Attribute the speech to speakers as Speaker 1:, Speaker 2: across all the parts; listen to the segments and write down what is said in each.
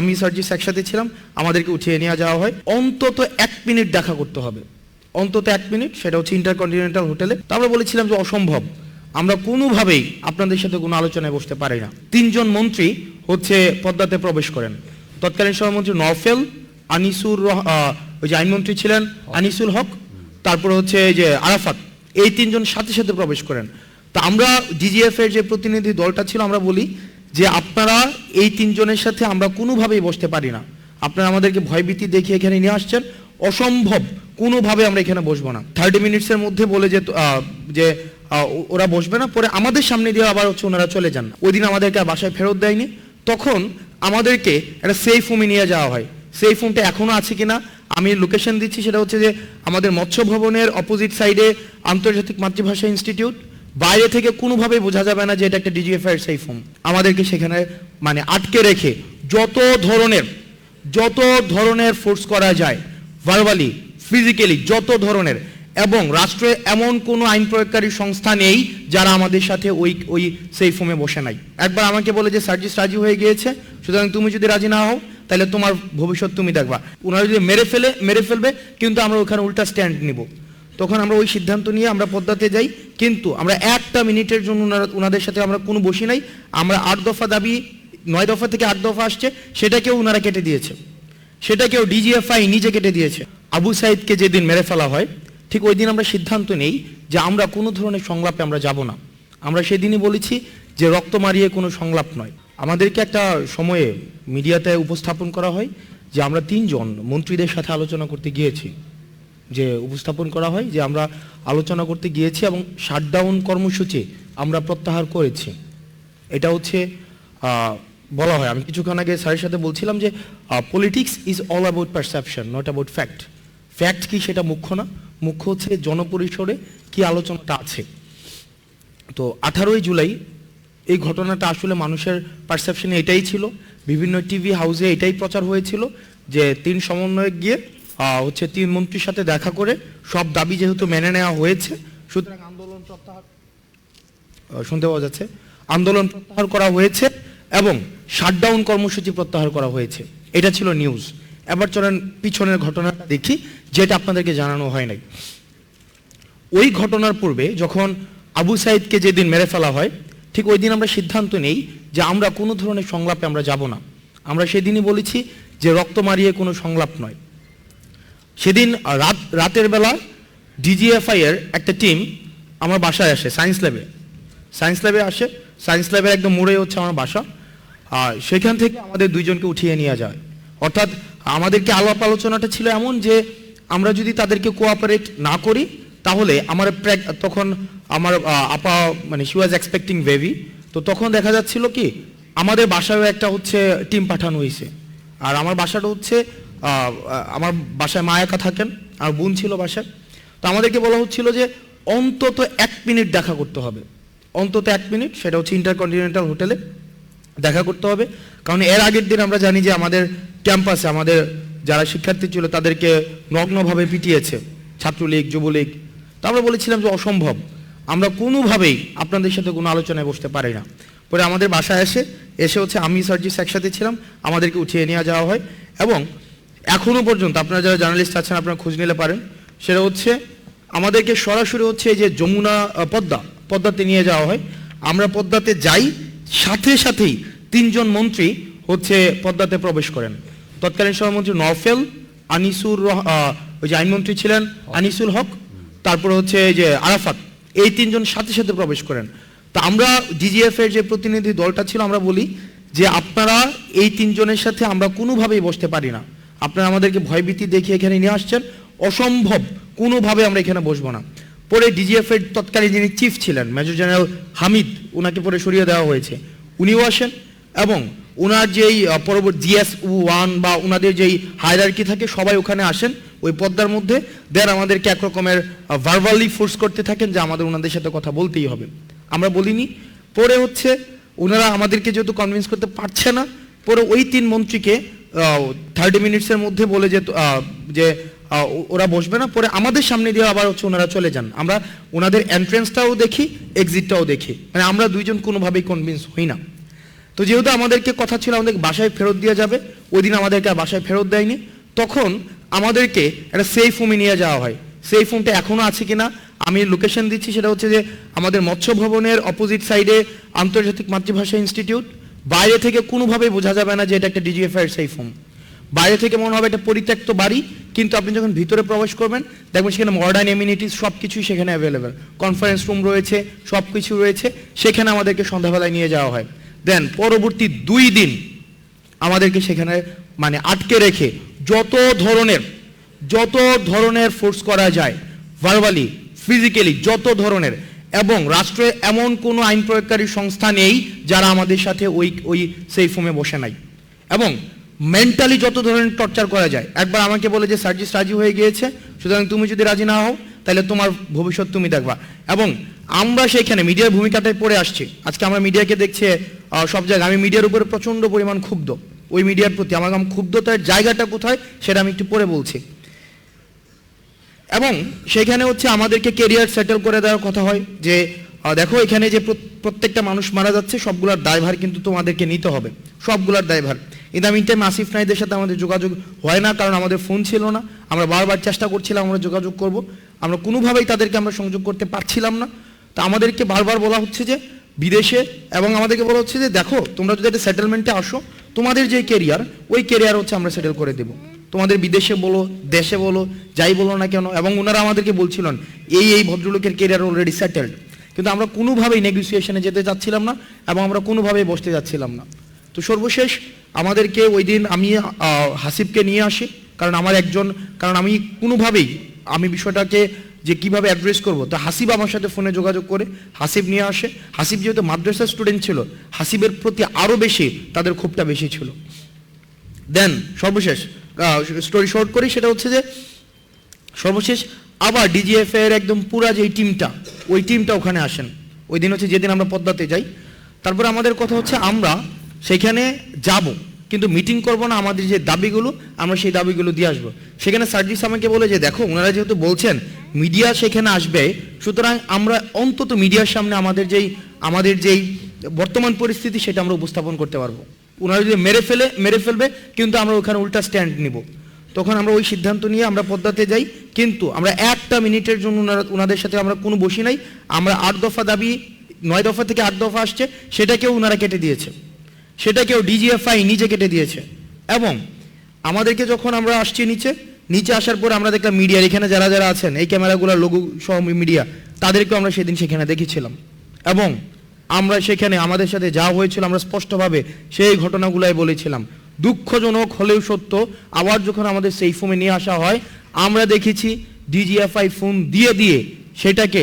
Speaker 1: আমি সার্জিস একসাথে ছিলাম, আমাদেরকে উঠিয়ে নিয়ে যাওয়া হয়। অন্তত এক মিনিট দেখা করতে হবে। অন্তত এক মিনিট, সেটা হচ্ছে ইন্টারকন্টিনেন্টাল হোটেলে। তো আমরা বলেছিলাম যে অসম্ভব। আমরা কোনোভাবেই আপনাদের সাথে কোনো আলোচনায় বসতে পারি না। তিনজন মন্ত্রী হচ্ছে পদ্মাতে প্রবেশ করেন। তৎকালীন সভামন্ত্রী নফেল আনিসুর ওই যে আইনমন্ত্রী ছিলেন, আনিসুল হক, তারপরে হচ্ছে যে আরাফাত, এই তিনজন সাথে সাথে প্রবেশ করেন। তা আমরা ডিজিএফ এর যে প্রতিনিধি দলটা ছিল, আমরা বলি যে আপনারা এই তিনজনের সাথে আমরা কোনোভাবেই বসতে পারি না। আপনারা আমাদেরকে ভয়ভীতি দেখিয়ে এখানে নিয়ে আসছেন। অসম্ভব, কোনোভাবে আমরা এখানে বসবো না। থার্টি মিনিটসের মধ্যে বলে যে যে ওরা বসবে না। পরে আমাদের সামনে দিয়ে আবার হচ্ছে ওনারা চলে যান। ওই দিন আমাদেরকে আর বাসায় ফেরত দেয়নি। তখন আমাদেরকে একটা সেফ হোমে নিয়ে যাওয়া হয়। সেই ফোনটা এখনও আছে কিনা, আমি লোকেশন দিচ্ছি সেটা হচ্ছে যে, আমাদের মৎস্য ভবনের অপোজিট সাইডে আন্তর্জাতিক মাতৃভাষা ইনস্টিটিউট বাইরে থেকে কোনোভাবে বোঝা যাবে না যে এটা একটা ডিজিএফআই এর সেই ফোন আমাদেরকে সেখানে মানে আটকে রেখে যত ধরনের যত ধরনের ফোর্স করা যায় ভার্বালি ফিজিক্যালি যত ধরনের, এবং রাষ্ট্রে এমন কোনো আইন প্রয়োগকারী সংস্থা নেই যারা আমাদের সাথে ওই ওই সেই ফোমে বসে নাই। একবার আমাকে বলে যে সার্জিস রাজি হয়ে গিয়েছে, সুতরাং তুমি যদি রাজি না হও, তাহলে তোমার ভবিষ্যৎ তুমি দেখবা। ওনারা যদি মেরে ফেলে, মেরে ফেলবে, কিন্তু আমরা ওখানে উল্টা স্ট্যান্ড নিব। তখন আমরা ওই সিদ্ধান্ত নিয়ে আমরা পদ্মাতে যাই। কিন্তু আমরা একটা মিনিটের জন্য ওনারা, ওনাদের সাথে আমরা কোনো বসি নাই। আমরা আট দফা দাবি, নয় দফা থেকে আট দফা আসছে, সেটাকেও ওনারা কেটে দিয়েছে। সেটাকেও ডিজিএফআই নিজে কেটে দিয়েছে। আবু সাইদকে যেদিন মেরে ফেলা হয়, ঠিক ওই দিন আমরা সিদ্ধান্ত নেই যে আমরা কোনো ধরনের সংলাপে আমরা যাব না। আমরা সেদিনই বলেছি যে রক্ত মারিয়ে কোনো সংলাপ নয়। আমাদেরকে একটা সময়ে মিডিয়াতে উপস্থাপন করা হয় যে আমরা তিনজন মন্ত্রীদের সাথে আলোচনা করতে গিয়েছি। যে উপস্থাপন করা হয়, যে আমরা আলোচনা করতে গিয়েছি এবং শাটডাউন কর্মসূচি আমরা প্রত্যাহার করেছি। এটা হচ্ছে বলা হয়। আমি কিছুক্ষণ আগে স্যারের সাথে বলছিলাম যে politics is all about perception not about fact fact কি সেটা মুখ্য না? মুখ্য হচ্ছে জনপরিসরে কি আলোচনাটা আছে। তো আঠারোই জুলাই, এই ঘটনাটা আসলে মানুষের পারসেপশনে এটাই ছিল। বিভিন্ন টিভি হাউসে এটাই প্রচার হয়েছিল যে তিন সমন্বয়ক গিয়ে হচ্ছে তিন মন্ত্রীর সাথে দেখা করে সব দাবি যেহেতু মেনে নেওয়া হয়েছে, সুতরাং আন্দোলন প্রত্যাহার শুনতে পাওয়া যাচ্ছে, আন্দোলন প্রত্যাহার করা হয়েছে এবং শাটডাউন কর্মসূচি প্রত্যাহার করা হয়েছে। এটা ছিল নিউজ এবার চলেন পিছনের ঘটনাটা দেখি, যেটা আপনাদেরকে জানানো হয় নাই। ওই ঘটনার পূর্বে যখন আবু সাইদকে যেদিন মেরে ফেলা হয়, ঠিক ওই দিন আমরা সিদ্ধান্ত নেই যে আমরা কোনো ধরনের সংলাপে আমরা যাব না। আমরা সেদিনই বলেছি যে রক্ত মারিয়ে কোনো সংলাপ নয়। সেদিন রাত, রাতের বেলা ডিজিএফআই এর একটা টিম আমার বাসায় আসে সায়েন্স ল্যাবে সায়েন্স ল্যাবে আসে সায়েন্স ল্যাবের একদম মোড়ে হচ্ছে আমার বাসা। আর সেখান থেকে আমাদের দুইজনকে উঠিয়ে নিয়ে যায়। অর্থাৎ আমাদেরকে আলাপ আলোচনাটা ছিল এমন যে, আমরা যদি তাদেরকে কোঅপারেট না করি, তাহলে আমার তখন আমার আপা মানে শি ওয়াজ এক্সপেক্টিং বেবি তো তখন দেখা যাচ্ছিল কি, আমাদের বাসায়ও একটা হচ্ছে টিম পাঠানো হয়েছে আর আমার বাসাটা হচ্ছে আমার বাসায় মা একা থাকেন, আর বোন ছিল বাসায়। তো আমাদেরকে বলা হচ্ছিল যে অন্তত এক মিনিট দেখা করতে হবে। অন্তত এক মিনিট, সেটা হচ্ছে ইন্টারকন্টিনেন্টাল হোটেলে দেখা করতে হবে। কারণ এর আগের দিন আমরা জানি যে আমাদের ক্যাম্পাসে আমাদের যারা শিক্ষার্থী ছিল, তাদেরকে নগ্নভাবে পিটিয়েছে, ছাত্রলীগ, যুবলীগ। তো আমরা বলেছিলাম যে অসম্ভব। আমরা কোনোভাবেই আপনাদের সাথে কোনো আলোচনায় বসতে পারি না। পরে আমাদের বাসায় এসে এসে হচ্ছে আমি সার্জিস একসাথে ছিলাম, আমাদেরকে উঠিয়ে নিয়ে যাওয়া হয়। এবং এখনও পর্যন্ত আপনারা যারা জার্নালিস্ট আছেন, আপনারা খোঁজ নিতে পারেন। সেটা হচ্ছে, আমাদেরকে সরাসরি হচ্ছে যে যমুনা পদ্মা, পদ্মাতে নিয়ে যাওয়া হয়। আমরা পদ্মাতে যাই, সাথে সাথেই তিনজন মন্ত্রী হচ্ছে পদ্মাতে প্রবেশ করেন। তৎকালীন সভামন্ত্রী নফেল আনিসুর ওই যে আইনমন্ত্রী ছিলেন, আনিসুল হক, তারপরে হচ্ছে এই যে আরাফাত, এই তিনজন সাথে সাথে প্রবেশ করেন। তা আমরা ডিজিএফ এর যে প্রতিনিধি দলটা ছিল, আমরা বলি যে আপনারা এই তিনজনের সাথে আমরা কোনোভাবেই বসতে পারি না। আপনারা আমাদেরকে ভয়ভীতি দেখিয়ে এখানে নিয়ে আসছেন। অসম্ভব, কোনোভাবে আমরা এখানে বসবো না। পরে ডিজিএফ এর তৎকালীন যিনি চিফ ছিলেন, মেজর জেনারেল হামিদ ওনাকে পরে সরিয়ে দেওয়া হয়েছে। উনিও আসেন এবং ওনার যেই পরবর্তী জিএস ওয়ান বা ওনাদের যেই হায়ারার্কি থাকে, সবাই ওখানে আসেন ওই পদ্মার মধ্যে। দেন আমাদেরকে একরকমের ভার্বালি ফোর্স করতে থাকেন যে আমাদের ওনাদের সাথে কথা বলতেই হবে। আমরা বলিনি। পরে হচ্ছে ওনারা আমাদেরকে যেহেতু কনভিন্স করতে পারছে না, পরে ওই তিন মন্ত্রীকে থার্টি মিনিটসের মধ্যে বলে যে যে ওরা বসবে না, পরে আমাদের সামনে দিয়ে আবার হচ্ছে ওনারা চলে যান। আমরা ওনাদের এন্ট্রেন্সটাও দেখি এক্সিটটাও দেখি। মানে আমরা দুইজন কোনোভাবেই কনভিন্স হই না। তো যেহেতু আমাদেরকে কথা ছিল, আমাদের বাসায় ফেরত দিয়ে যাবে, ওই দিন আমাদেরকে আর বাসায় ফেরত দেয়নি। তখন আমাদেরকে একটা সেফ হোমে নিয়ে যাওয়া হয়। সেফ হোমটা এখনও আছে কিনা, আমি লোকেশন দিচ্ছি, সেটা হচ্ছে যে আমাদের মৎস্য ভবনের অপোজিট সাইডে আন্তর্জাতিক মাতৃভাষা ইনস্টিটিউট বাইরে থেকে কোনোভাবেই বোঝা যাবে না যে এটা একটা ডিজিএফআই এর সেফ হোম বাইরে থেকে মনে হবে একটা পরিত্যক্ত বাড়ি, কিন্তু আপনি যখন ভিতরে প্রবেশ করবেন, দেখবেন সেখানে মডার্ন এমিনিটিস সব কিছুই সেখানে অ্যাভেলেবেল কনফারেন্স রুম রয়েছে সব কিছু রয়েছে, সেখানে আমাদেরকে সন্ধ্যাবেলায় নিয়ে যাওয়া হয়। দেন পরবর্তী দুই দিন আমাদেরকে সেখানে মানে আটকে রেখে যত ধরনের যত ধরনের ফোর্স করা যায় ভার্বালি ফিজিক্যালি যত ধরনের এবং রাষ্ট্রে এমন কোনো আইন প্রয়োগকারী সংস্থা নেই যারা আমাদের সাথে ওই ওই সেই ফোমে বসে নাই। এবং মেন্টালি যত ধরনের টর্চার করা যায়, একবার আমাকে বলে যে সার্জিস রাজি হয়ে গিয়েছে, সুতরাং তুমি যদি রাজি না হও, তাহলে তোমার ভবিষ্যৎ তুমি দেখবা। এবং আমরা সেখানে মিডিয়ার ভূমিকাটায় পড়ে আসছি। আজকে আমরা মিডিয়াকে দেখছি সব জায়গায়। আমি মিডিয়ার উপরে প্রচণ্ড পরিমাণ ক্ষুব্ধ। ওই মিডিয়ার প্রতি আমার ক্ষুব্ধতার জায়গাটা কোথায়, সেটা আমি একটু পরে বলছি। এবং সেখানে হচ্ছে আমাদেরকে কেরিয়ার সেটেল করে দেওয়ার কথা হয় যে দেখো এখানে যে প্রত- প্রত্যেকটা মানুষ মারা যাচ্ছে, সবগুলোর দায়ভার কিন্তু তোমাদেরকে নিতে হবে। সবগুলোর দায়ভার। ইন দ্য মিন আসিফ নাইদের সাথে আমাদের যোগাযোগ হয় না, কারণ আমাদের ফোন ছিল না। আমরা বারবার চেষ্টা করছিলাম, আমরা যোগাযোগ করব। আমরা কোনোভাবেই তাদেরকে আমরা সংযোগ করতে পারছিলাম না। তো আমাদেরকে বারবার বলা হচ্ছে যে, বিদেশে এবং আমাদেরকে বলা হচ্ছে যে, দেখো, তোমরা যদি একটা সেটেলমেন্টে আসো, তোমাদের যে কেরিয়ার ওই কেরিয়ার হচ্ছে আমরা সেটেল করে দেবো। তোমাদের বিদেশে বলো, দেশে বলো, যাই বলো না কেন, এবং ওনারা আমাদেরকে বলছিলেন, এই এই ভদ্রলোকের কেরিয়ার অলরেডি সেটেলড কিন্তু আমরা কোনোভাবেই নেগোসিয়েশনে যেতে চাচ্ছিলাম না, এবং আমরা কোনোভাবেই বসতে যাচ্ছিলাম না। তো সর্বশেষ, আমাদেরকে ওই দিন আমি হাসিবকে নিয়ে আসি, কারণ আমার একজন, কারণ আমি কোনোভাবেই, আমি বিষয়টাকে যে কীভাবে অ্যাড্রেস করব, তো হাসিব আমার সাথে ফোনে যোগাযোগ করে, হাসিব নিয়ে আসে। হাসিব যেহেতু মাদ্রাসার স্টুডেন্ট ছিল, হাসিবের প্রতি আরও বেশি তাদের ক্ষোভটা বেশি ছিল। দেন সর্বশেষ স্টোরি শর্ট করি, সেটা হচ্ছে যে সর্বশেষ আবার ডিজিএফ এর একদম পুরা যে টিমটা ওই টিমটা ওখানে আসেন। ওই দিন হচ্ছে যেদিন আমরা পদ্মাতে যাই। তারপরে আমাদের কথা হচ্ছে আমরা সেখানে যাব, কিন্তু মিটিং করব না আমাদের যে দাবিগুলো, আমরা সেই দাবিগুলো দিয়ে আসব। সেখানে সার্জিস আমাকে বলে যে, দেখো, ওনারা যেহেতু বলছেন মিডিয়া সেখানে আসবে, সুতরাং আমরা অন্তত মিডিয়ার সামনে আমাদের যেই আমাদের যেই বর্তমান পরিস্থিতি, সেটা আমরা উপস্থাপন করতে পারব। ওনারা যদি মেরে ফেলে, মেরে ফেলবে, কিন্তু আমরা ওখানে উল্টা স্ট্যান্ড নিব। তখন আমরা ওই সিদ্ধান্ত নিয়ে আমরা পদ্মাতে যাই। কিন্তু আমরা একটা মিনিটের জন্য ওনারা ওনাদের সাথে আমরা কোনো বসি নাই। আমরা আট দফা দাবি, নয় দফা থেকে আট দফা আসছে, সেটাকেও ওনারা কেটে দিয়েছে। সেটাকেও ডিজিএফআই নিজে কেটে দিয়েছে। এবং আমাদেরকে যখন আমরা আসছি নিচে নিচে আসার পর আমরা দেখলাম মিডিয়ার এখানে যারা যারা আছেন, এই ক্যামেরাগুলোর লোগো সহ মিডিয়া, তাদেরকেও আমরা সেদিন সেখানে দেখেছিলাম। এবং আমরা সেখানে আমাদের সাথে যা হয়েছিল, আমরা স্পষ্টভাবে সেই ঘটনাগুলাই বলেছিলাম। দুঃখজনক হলেও সত্য, আবার যখন আমাদের সেই ফোনে নিয়ে আসা হয়, আমরা দেখেছি ডিজিএফআই ফোন দিয়ে দিয়ে সেটাকে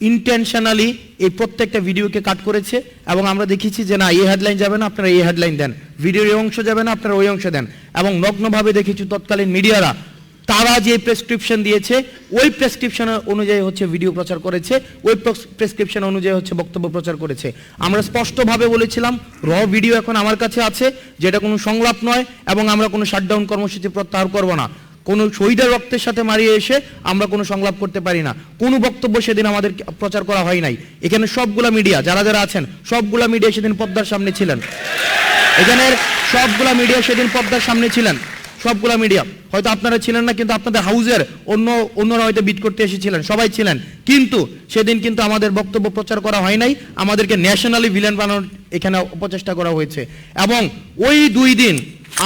Speaker 1: ইন্টেনশনালি এই প্রত্যেকটা ভিডিওকে কাট করেছে এবং আমরা দেখেছি যে না, এই হেডলাইন যাবে না, আপনারা এই হেডলাইন দেন। ভিডিওর এই অংশ যাবে না, আপনারা ওই অংশ দেন। এবং নগ্নভাবে দেখেছি তৎকালীন মিডিয়ারা তারা যে প্রেসক্রিপশন দিয়েছে, ওই প্রেসক্রিপশন অনুযায়ী হচ্ছে ভিডিও প্রচার করেছে, ওই প্রেসক্রিপশন অনুযায়ী হচ্ছে বক্তব্য প্রচার করেছে। আমরা স্পষ্টভাবে বলেছিলাম র ভিডিও এখন আমার কাছে আছে, যেটা কোনো সংলাপ নয় এবং আমরা কোনো শাটডাউন কর্মসূচি প্রত্যাহার করব না। কোনো শহীদের রক্তের সাথে মারিয়ে এসে আমরা কোনো সংলাপ করতে পারি না। কোনো বক্তব্য সেদিন আমাদের প্রচার করা হয় নাই। এখানে সবগুলা মিডিয়া যারা যারা আছেন, সবগুলা মিডিয়া সেদিন পদ্মার সামনে ছিলেন। এখানের সবগুলা মিডিয়া সেদিন পদ্মার সামনে ছিলেন। সবগুলা মিডিয়া হয়তো আপনারা ছিলেন না, কিন্তু আপনাদের হাউজের অন্য, অন্যরা হয়তো বিট করতে এসেছিলেন, সবাই ছিলেন। কিন্তু সেদিন কিন্তু আমাদের বক্তব্য প্রচার করা হয় নাই, আমাদেরকে ন্যাশনালি ভিলেন বানানোর এখানে অপচেষ্টা করা হয়েছে। এবং ওই দুই দিন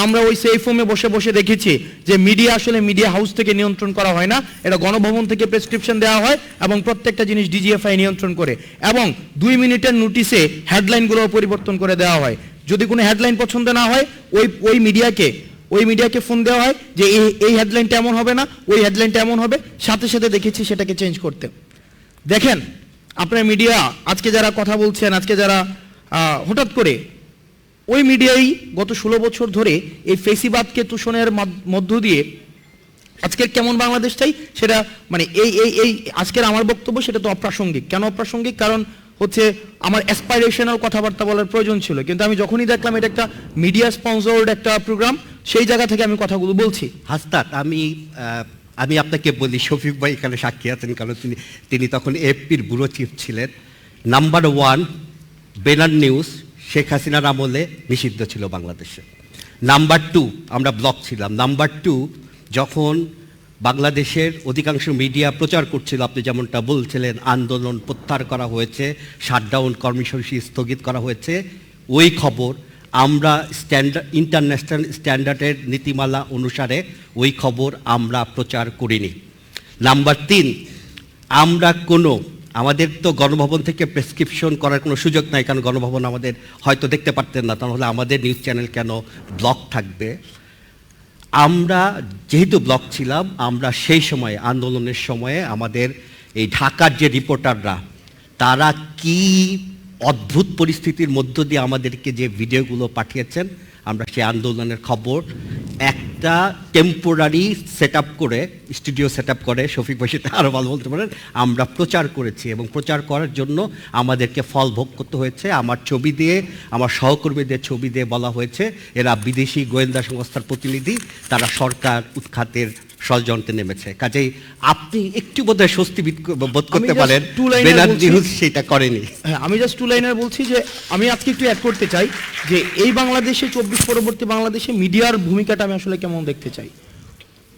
Speaker 1: আমরা ওই সেই ফোমে বসে বসে দেখেছি যে মিডিয়া আসলে মিডিয়া হাউস থেকে নিয়ন্ত্রণ করা হয় না, এটা গণভবন থেকে প্রেসক্রিপশন দেওয়া হয় এবং প্রত্যেকটা জিনিস ডিজিএফআই নিয়ন্ত্রণ করে। এবং দুই মিনিটের নোটিশে হেডলাইনগুলো পরিবর্তন করে দেওয়া হয়। যদি কোনো হেডলাইন পছন্দ না হয়, ওই ওই মিডিয়াকে ওই মিডিয়াকে ফোন দেওয়া হয় যে এই এই হেডলাইনটা এমন হবে না, ওই হেডলাইনটা এমন হবে। সাথে সাথে দেখেছি সেটাকে চেঞ্জ করতে। দেখেন, আপনার মিডিয়া আজকে যারা কথা বলছেন, আজকে যারা হঠাৎ করে, ওই মিডিয়াই গত ষোলো বছর ধরে এই ফেসিবাদকে তুষণের মধ্য দিয়ে আজকের কেমন বাংলাদেশ চাই? সেটা মানে এই এই এই, আজকের আমার বক্তব্য সেটা তো অপ্রাসঙ্গিক। কেন অপ্রাসঙ্গিক? কারণ হচ্ছে আমার অ্যাসপাইরেশনাল কথাবার্তা বলার প্রয়োজন ছিল। কিন্তু আমি যখনই দেখলাম এটা একটা মিডিয়া স্পন্সর্ড একটা প্রোগ্রাম সেই জায়গা থেকে আমি কথাগুলো বলছি।
Speaker 2: হাস্তাক, আমি আমি আপনাকে বলি, শফিক ভাই এখানে সাক্ষী আছেন কারণ তিনি তিনি তখন এফপির ব্যুরো চিফ ছিলেন। Number one Benar news Sheikh হাসিনার আমলে নিষিদ্ধ ছিল বাংলাদেশে। নাম্বার টু আমরা ব্লক ছিলাম। নাম্বার টু যখন বাংলাদেশের অধিকাংশ মিডিয়া প্রচার করছিল, আপনি যেমনটা বলছিলেন, আন্দোলন প্রত্যাহার করা হয়েছে শাটডাউন কর্মসূচি স্থগিত করা হয়েছে, ওই খবর আমরা স্ট্যান্ডার্ড ইন্টারন্যাশনাল স্ট্যান্ডার্ডের নীতিমালা অনুসারে ওই খবর আমরা প্রচার করিনি। নাম্বার তিন, আমরা কোনো, আমাদের তো গণভবন থেকে প্রেসক্রিপশন করার কোনো সুযোগ নাই, কারণ গণভবন আমাদের হয়তো দেখতে পারতেন না, তাহলে আমাদের নিউজ চ্যানেল কেন ব্লক থাকবে? আমরা যেহেতু ব্লক ছিলাম, আমরা সেই সময়ে, আন্দোলনের সময়ে আমাদের এই ঢাকার যে রিপোর্টাররা তারা কি অদ্ভুত পরিস্থিতির মধ্য দিয়ে আমাদেরকে যে ভিডিওগুলো পাঠিয়েছেন, আমরা সেই আন্দোলনের খবর, একটা টেম্পোরারি সেট করে স্টুডিও সেট করে, শফিক ভাই আরও ভালো বলতে পারেন, আমরা প্রচার করেছি এবং প্রচার করার জন্য আমাদেরকে ফল ভোগ করতে হয়েছে। আমার ছবি দিয়ে, আমার সহকর্মীদের ছবি দিয়ে বলা হয়েছে, এরা বিদেশি গোয়েন্দা সংস্থার প্রতিনিধি, তারা সরকার উৎখাতের ষড়যন্ত্রে নেমেছে। কাজেই আপনি একটু বোধহয় স্বস্তি বোধ করতে পারেন।
Speaker 1: two liner
Speaker 2: বেনার
Speaker 1: বলছি।
Speaker 2: নিউজ সেটা করেনি।
Speaker 1: হ্যাঁ আমি জাস্ট টু লাইনার বলছি যে আমি আজকে একটু অ্যাড করতে চাই যে এই বাংলাদেশে চব্বিশ পরবর্তী বাংলাদেশে মিডিয়ার ভূমিকাটা আমি আসলে কেমন দেখতে চাই?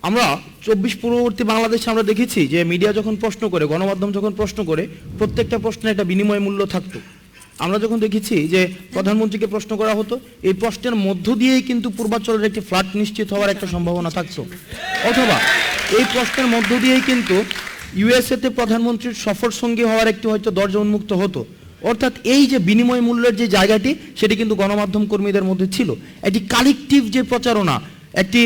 Speaker 1: আমরা চব্বিশ পূর্ববর্তী বাংলাদেশে আমরা দেখেছি যে মিডিয়া যখন প্রশ্ন করে গণমাধ্যম যখন প্রশ্ন করে প্রত্যেকটা প্রশ্নে একটা বিনিময় মূল্য থাকতো। আমরা যখন দেখেছি যে প্রধানমন্ত্রীকে প্রশ্ন করা হতো, এই প্রশ্নের মধ্য দিয়েই কিন্তু পূর্বাঞ্চলের একটি ফ্ল্যাট নিশ্চিত হওয়ার একটা সম্ভাবনা থাকতো। অথবা এই প্রশ্নের মধ্য দিয়েই কিন্তু ইউএসএতে প্রধানমন্ত্রীর সফর সঙ্গী হওয়ার একটি হয়তো দরজা উন্মুক্ত হতো। অর্থাৎ এই যে বিনিময় মূল্যের যে জায়গাটি, সেটি কিন্তু গণমাধ্যম কর্মীদের মধ্যে ছিল। একটি কালেকটিভ যে প্রচারণা, একটি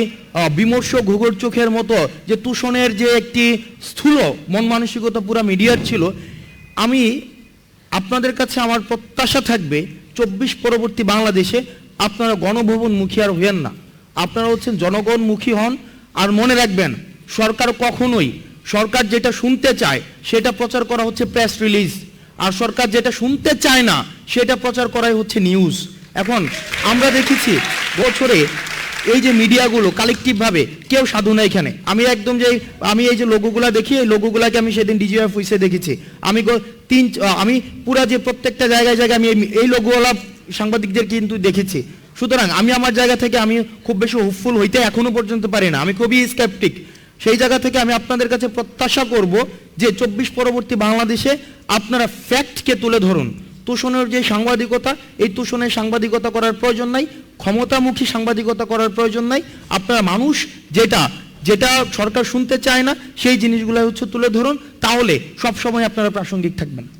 Speaker 1: বিমর্ষ ঘুঘর চোখের মতো যে তুষণের যে একটি স্থূল মন মানসিকতা পুরা মিডিয়ার ছিল, আমি আপনাদের কাছে আমার প্রত্যাশা থাকবে, চব্বিশ পরবর্তী বাংলাদেশে আপনারা গণভবন মুখী আর হইয়েন না। আপনারা হচ্ছেন জনগণমুখী হন, আর মনে রাখবেন, সরকার কখনোই, সরকার যেটা শুনতে চায়, সেটা প্রচার করা হচ্ছে প্রেস রিলিজ আর সরকার যেটা শুনতে চায় না, সেটা প্রচার করাই হচ্ছে নিউজ এখন আমরা দেখেছি, বছরে এই যে মিডিয়াগুলো কালেকটিভভাবে, কেউ সাধু না এখানে। আমি একদম যে, আমি এই যে লোগোগুলা দেখি, এই লোগোগুলাকে আমি সেদিন ডিজিএফ অফিসে দেখেছি। আমি তিন আমি পুরা যে প্রত্যেকটা জায়গায় জায়গায় আমি এই- লোগোওয়ালা সাংবাদিকদের কিন্তু দেখেছি। সুতরাং আমি আমার জায়গা থেকে আমি খুব বেশি হোপফুল হইতে এখনও পর্যন্ত পারি না। আমি খুবই স্কেপটিক সেই জায়গা থেকে আমি আপনাদের কাছে প্রত্যাশা করব যে চব্বিশ পরবর্তী বাংলাদেশে আপনারা ফ্যাক্টকে তুলে ধরুন। তুষণের যে সাংবাদিকতা, এই তুষণের সাংবাদিকতা করার প্রয়োজন নাই। ক্ষমতামুখী সাংবাদিকতা করার প্রয়োজন নাই। আপনারা মানুষ, যেটা যেটা সরকার শুনতে চায় না, সেই জিনিসগুলো হচ্ছে তুলে ধরুন। তাহলে সবসময় আপনারা প্রাসঙ্গিক থাকবেন।